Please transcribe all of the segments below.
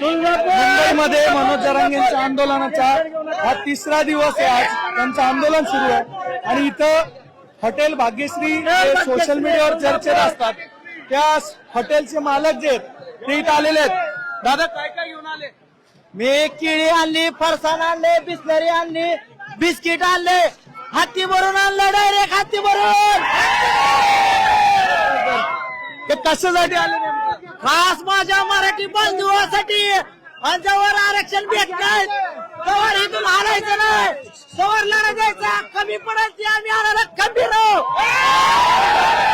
मुंबईमध्ये मनोज जरांगेंच्या आंदोलनाचा हा तिसरा दिवस आहे आज. त्यांचं आंदोलन सुरू आहे. आणि इथं हॉटेल भाग्यश्री सोशल मीडियावर चर्चेत असतात. त्या हॉटेलचे मालक जे आहेत ते इथं आलेले आहेत. दादा काय काय घेऊन आले? मी केळी आणली फरसाण आणले बिस्लरी आणली बिस्किट आणले हत्ती भरून आणलं डायरेक्ट हत्ती भरून. ते कशासाठी आले? खास माझ्या मराठी बांधवासाठी जवळ आरक्षण भेटणार तवर इथून हालायचं नाही. तवर लढा जायचा कमी पडेल ते आम्ही आणायला खंबीर.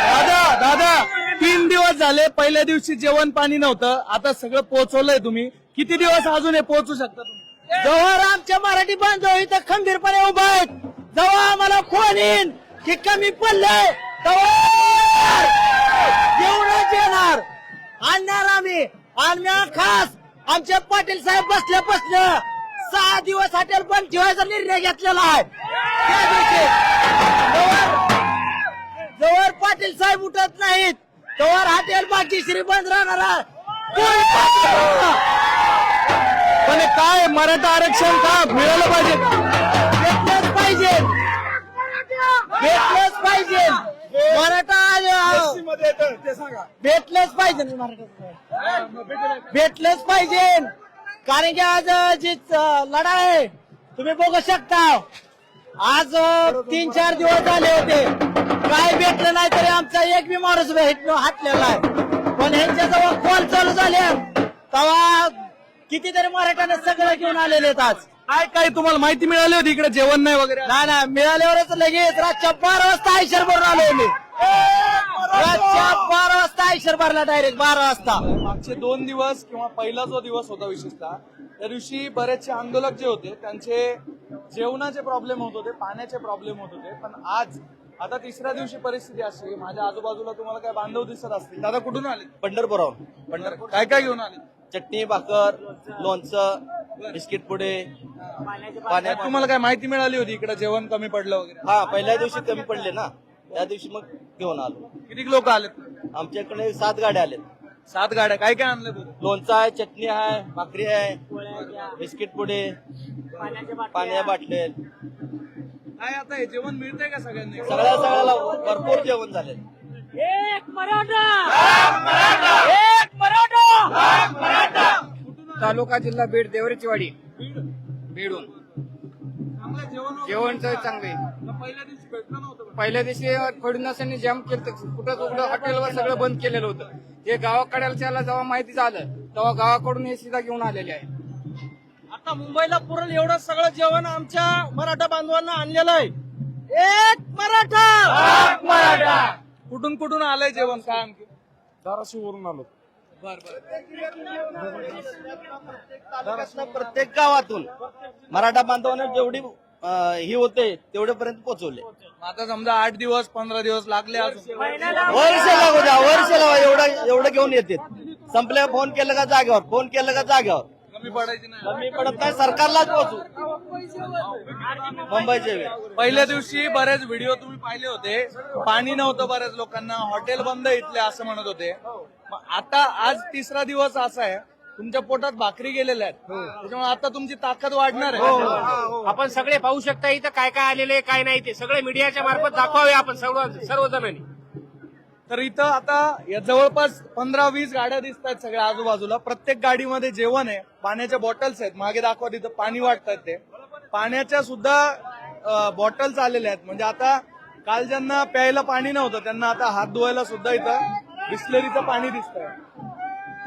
दादा दादा तीन दिवस झाले पहिल्या दिवशी जेवण पाणी नव्हतं. आता सगळं पोहोचवलंय तुम्ही. किती दिवस अजून हे पोहोचू शकता तुम्ही? जवळ आमच्या मराठी बांधव इथं खंबीरपणे उभा आहेत. जवळ आम्हाला फोन येईन की कमी पडलंय तवर येऊनच येणार. आणणार आम्ही. आणि खास आमचे पाटील साहेब बसल्या बसल्या सहा दिवस हॉटेल बंद ठेवायचा निर्णय घेतलेला आहे. त्या दिवशी जवळ- पाटील साहेब उठत नाहीत. तवर हॉटेल बाकी श्री बंद राहणार पण काय मराठा आरक्षण का मिळालं पाहिजे? भेटलंच पाहिजे. भेटलंच पाहिजे. मराठा आले- भेटलंच पाहिजे ना मराठा. भेटलंच पाहिजे. कारण की आज जी च- लढाई आहे तुम्ही बघू शकता. आज तीन चार दिवस झाले होते. काय भेटलं नाही तरी आमचा एक बी माणूस भेट हातलेला आहे. पण ह्यांच्या जवळ कॉल चालू झाले. तेव्हा कितीतरी मराठ्याने सगळं घेऊन आलेले आहेत आज. काय काय तुम्हाला माहिती मिळाली होती इकडे? जेवण नाही वगैरे? नाही नाही मिळाल्यावरच लगेच रातच्या बारा वाजता आयशर भरून आलो मी. रातच्या बारा वाजता आयशर भरला डायरेक्ट बारा वाजता. मागचे दोन दिवस किंवा पहिला जो दिवस होता विशेषतः त्या दिवशी बरेचसे आंदोलक जे होते त्यांचे जेवणाचे प्रॉब्लेम होत होते पाण्याचे प्रॉब्लेम होत होते. पण आज आता तिसऱ्या दिवशी परिस्थिती अशी माझ्या आजूबाजूला तुम्हाला काय बांधव दिसत असतील. दादा कुठून आले? पंढरपुरावरून पंढर काय काय घेऊन आले? चटणी भाकर लोणचं. बिस्किट पुडे. पाण्यात तुम्हाला काय माहिती मिळाली होती इकडे जेवण कमी पडलं वगैरे? हा पहिल्या दिवशी कमी पडले ना. त्या दिवशी मग घेऊन आलो. किती लोक आलेत? आमच्याकडे सात गाड्या आल्यात सात गाड्या. काय काय आणलं लोणचं आहे चटणी आहे भाकरी आहे बिस्किट पुडे पाण्या बाटले काय आता हे जेवण मिळतंय का सगळ्यांना? सगळ्या सगळ्याला भरपूर जेवण झाले एक मराठा! एक मराठा! तालुका जिल्हा बीड देवरीची वाडी बीडून चांगलं जेवण वगैरे जेवण तर चांगले पहिल्या दिवशी भेटलं नव्हतं का? पहिल्या दिवशी फडणवीसांनी जाम केलं कुठं उघडं हॉटेलवर सगळं बंद केलेलं होतं. हे गावाकड्याला जेव्हा माहिती झालं तेव्हा गावाकडून हे सीधा घेऊन आलेले आहे आता मुंबईला पुरेल एवढं सगळं जेवण आमच्या मराठा बांधवांना आणलेलं आहे. एक मराठा! मराठा! कुठून कुठून आलंय जेवण? काय आणखी? धाराशिववरून आलो. तालुक्यातनं प्रत्येक गावातून मराठा बांधवांना जेवढी ही होते तेवढ्यापर्यंत पोहोचवले. आता समजा आठ दिवस पंधरा दिवस लागले वर्ष लागू द्या वर्ष लावा एवढं एवढं घेऊन येते संपल्या फोन केलं का जागेवर? फोन केलं का जागेवर? कमी पडायची नाही. कमी पडत नाही सरकारलाच पोहोचू मुंबईचे वेळ. पहिल्या दिवशी बरेच व्हिडिओ तुम्ही पाहिले होते. पाणी नव्हतं बऱ्याच लोकांना हॉटेल बंद इथले असं म्हणत होते. मग आता आज तिसरा दिवस असा आहे. तुमच्या पोटात भाकरी गेलेल्या आहेत. त्याच्यामुळे आता तुमची ताकद वाढणार आहे. आपण सगळे पाहू शकता इथं काय काय आलेले काय नाही ते. सगळे मीडियाच्या मार्फत दाखवावे आपण सर्व सर्वजणांनी. तर इथं आता या जवळपास पंधरा वीस गाड्या दिसत आहेत सगळ्या आजूबाजूला. प्रत्येक गाडीमध्ये जेवण आहे. पाण्याच्या बॉटल्स आहेत. मागे दाखवा तिथं पाणी वाटतात ते. पाण्याच्या सुद्धा बॉटल्स आलेल्या आहेत. म्हणजे आता काल ज्यांना प्यायला पाणी नव्हतं त्यांना आता हात धुवायला सुद्धा इथं बिस्लरीचं पाणी दिसतंय.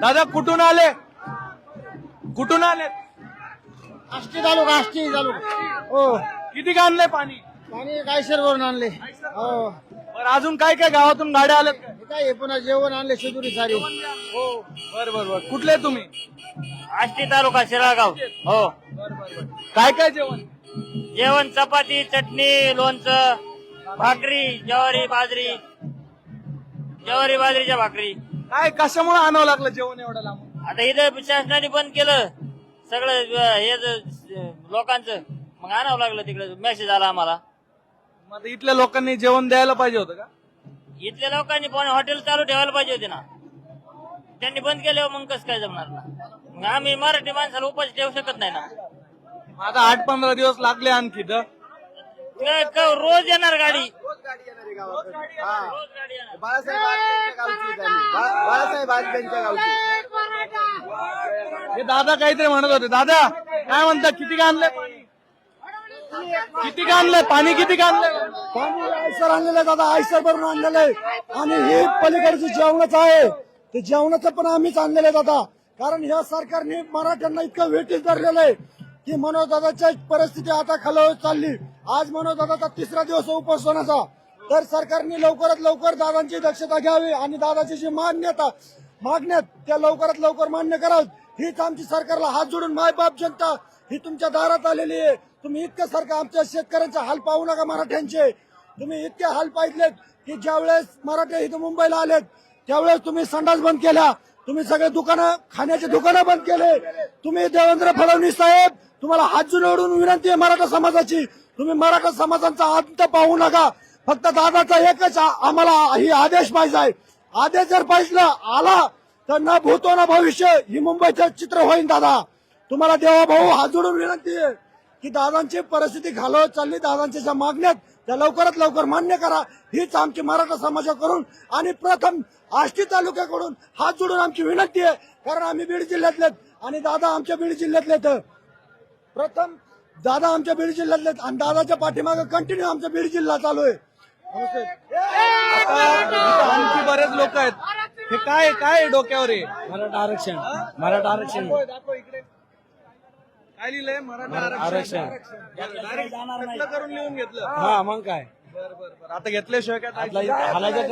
दादा कुठून आले? कुठून आले आष्टी तालुका आष्टी तालुका. हो. किती आणलंय पाणी? आणि कायशर वरून आणले? हो. बरं अजून काय काय गावातून गाड्या आल्यात काय? हे काय हे पुन्हा जेवण आणले शिदुरी सारी. हो. बर बर बर. कुठले तुम्ही? आष्टी तालुका शिराळगाव. हो. काय काय जेवण? जेवण चपाती चटणी लोणचं भाकरी ज्वारी बाजरी. ज्वारी बाजरीच्या भाकरी. काय कशामुळे आणावं लागलं जेवण एवढं लांब? आता इथं शासनाने बंद केलं. सगळं अं, हे ज- लोकांचं. मग आणावं लागलं तिकडे. मेसेज आला आम्हाला. मग आता इथल्या लोकांनी जेवण द्यायला पाहिजे होतं का? इथल्या लोकांनी पण हॉटेल चालू ठेवायला पाहिजे होते ना. त्यांनी बंद केल्यावर मग कसं काय जमणार ना? मग आम्ही मराठी माणसाला उपाशी ठेवू शकत नाही ना. मग आता आठ पंधरा दिवस लागले आणखी तर? काय- काय रोज येणार गाडी? रोज गाडी येणार बाळासाहेब गावची. बा- बाळासाहेब आजबेंच्या गावची हे दादा काहीतरी म्हणत होते. दादा काय म्हणतात किती का आणलंय पाणी किती आणलंय पाणी किती आणलंय पाणी आयसर आणलेलं आहे दादा आयसर भरून आणलेलं आहे. आणि हे पलीकडचं जेवणाचं आहे. ते जेवणाचं पण आम्हीच आणलेलं आहे दादा. कारण ह्या सरकारने मराठ्यांना इतकं वेटीस धरलेलं आहे की मनोजदादाची परिस्थिती आता खालावत चालली. आज मनोजदादाचा तिसरा दिवस उपवास उपोषणाचा तर सरकारने लवकरात लवकर दादांची दक्षता घ्यावी आणि दादाची जी मान्यता मागण्यात त्या लवकरात लवकर मान्य करावं. हीच आमची सरकारला हात जोडून मायबाप जनता ही तुमच्या दारात आलेली आहे. तुम्ही इतकं सारखं आमच्या शेतकऱ्यांचे हाल पाहू नका मराठ्यांचे. तुम्ही इतके हाल पाहिलेत की ज्यावेळेस मराठे इथं मुंबईला आलेत त्यावेळेस तुम्ही संडास बंद केला. तुम्ही सगळे दुकानं खाण्याचे दुकानं बंद केले. तुम्ही देवेंद्र फडणवीस साहेब तुम्हाला हात जुनवडून विनंती आहे मराठा समाजाची. तुम्ही मराठा समाजाचा अंत पाहू नका. फक्त दादाचा एकच आम्हाला ही आदेश पाहिजे आहे. आदेश जर पाहिजे आला तर न भूतो ना भविष्य ही मुंबईचं चित्र होईल दादा. तुम्हाला देवा भाऊ हात जोडून विनंती आहे. की दादांची परिस्थिती घालवत चालली दादांच्या ज्या मागण्यात त्या लवकरात लवकर मान्य करा. हीच आमची मराठा समाजाकडून आणि प्रथम आष्टी तालुक्याकडून हात जोडून आमची विनंती आहे कारण आम्ही बीड जिल्ह्यातले आणि दादा आमच्या बीड जिल्ह्यातले आहेत. प्रथम दादा आमच्या बीड जिल्ह्यातले आणि दादाच्या पाठीमागे कंटिन्यू आमचा बीड जिल्हा चालू आहे. आणखी बरेच लोक आहेत. हे काय काय डोक्यावर आहे? मराठा आरक्षण मराठा आरक्षण. काय लिहिलंय मराठा आरक्षण. करून लिहून घेतलं. हा मग काय? बरं बरं बरं. आता घेतल्याशिवाय काय हालायचं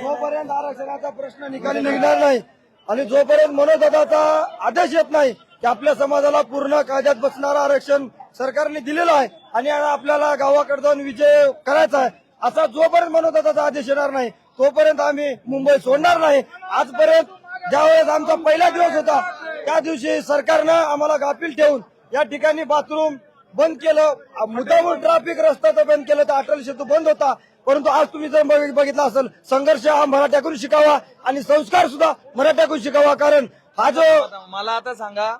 जोपर्यंत आरक्षणाचा प्रश्न निकाली निघणार नाही आणि जोपर्यंत मनोदत्ताचा आदेश येत नाही की आपल्या समाजाला पूर्ण कायद्यात बसणारं आरक्षण सरकारने दिलेलं आहे आणि आपल्याला गावाकडे जाऊन विजय करायचा आहे असा जोपर्यंत मनोदत्ताचा आदेश येणार नाही तोपर्यंत आम्ही मुंबई सोडणार नाही. आजपर्यंत ज्यावेळेस आमचा पहिला दिवस होता त्या दिवशी सरकारनं आम्हाला गाफील ठेवून या ठिकाणी बाथरूम बंद केलं. मुद्दामून ट्रॅफिक रस्ता तर बंद केलं तर अटल सेतू बंद होता. परंतु आज तुम्ही जर बघ- बघितला असेल संघर्ष हा मराठ्याकडून शिकावा आणि संस्कार सुद्धा मराठ्याकडून शिकावा. कारण हा जो मला आता सांगा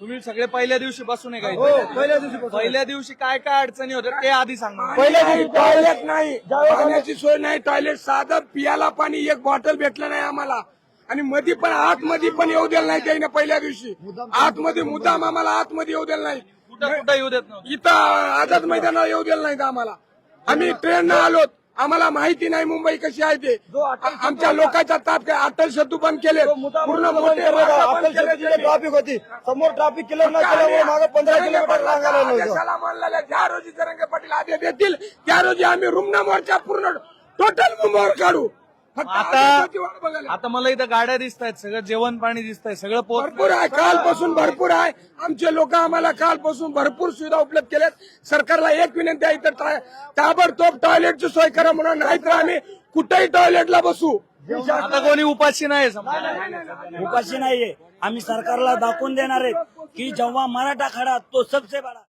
तुम्ही सगळे पहिल्या दिवशी बसून आहे का हो? पहिल्या दिवशी पहिल्या दिवशी काय काय अडचणी होत्या ते आधी सांगा पहिल्या दिवशी टॉयलेट नाही. पाण्याची सोय नाही टॉयलेट साधं पियाला पाणी एक बॉटल भेटलं नाही आम्हाला. आणि मध्ये पण आतमध्ये पण येऊ दिलं नाही त्याने पहिल्या दिवशी. आतमध्ये मुद्दाम आम्हाला आतमध्ये येऊ दिलं नाही. कुठं कुठं येऊ देत नव्हतं? इथं आझाद मैदानावर येऊ दिलं नाही आम्हाला. आम्ही ट्रेन आलोत. आम्हाला माहिती नाही मुंबई कशी आहे ते. आमच्या लोकांचा ताप काय अटल सेतू बंद केले पूर्ण मोठे. ट्रॅफिक होती. समोर ट्रॅफिक किलर न केल्यामुळे मागे पंधरा किलोमीटर ज्या रोजी जरंगे पाटील आदेश देतील त्या रोजी आम्ही रुग्ण मोर्चा पूर्ण टोटल मुंबईवर काढू. आता. आता मला इथं गाड्या दिसत आहेत सगळं जेवण पाणी दिसत आहे सगळं भरपूर आहे कालपासून भरपूर आहे. आमचे लोक आम्हाला कालपासून भरपूर सुविधा उपलब्ध केल्यात. सरकारला एक विनंती आहे तर ता- ताबडतोब टॉयलेटची सोय करा म्हणून नाहीतर आम्ही कुठेही टॉयलेटला बसू. आता कोणी उपाशी नाही समजा उपाशी नाहीये. आम्ही सरकारला दाखवून देणार आहे की जेव्हा मराठा खडा तो सबसे बडा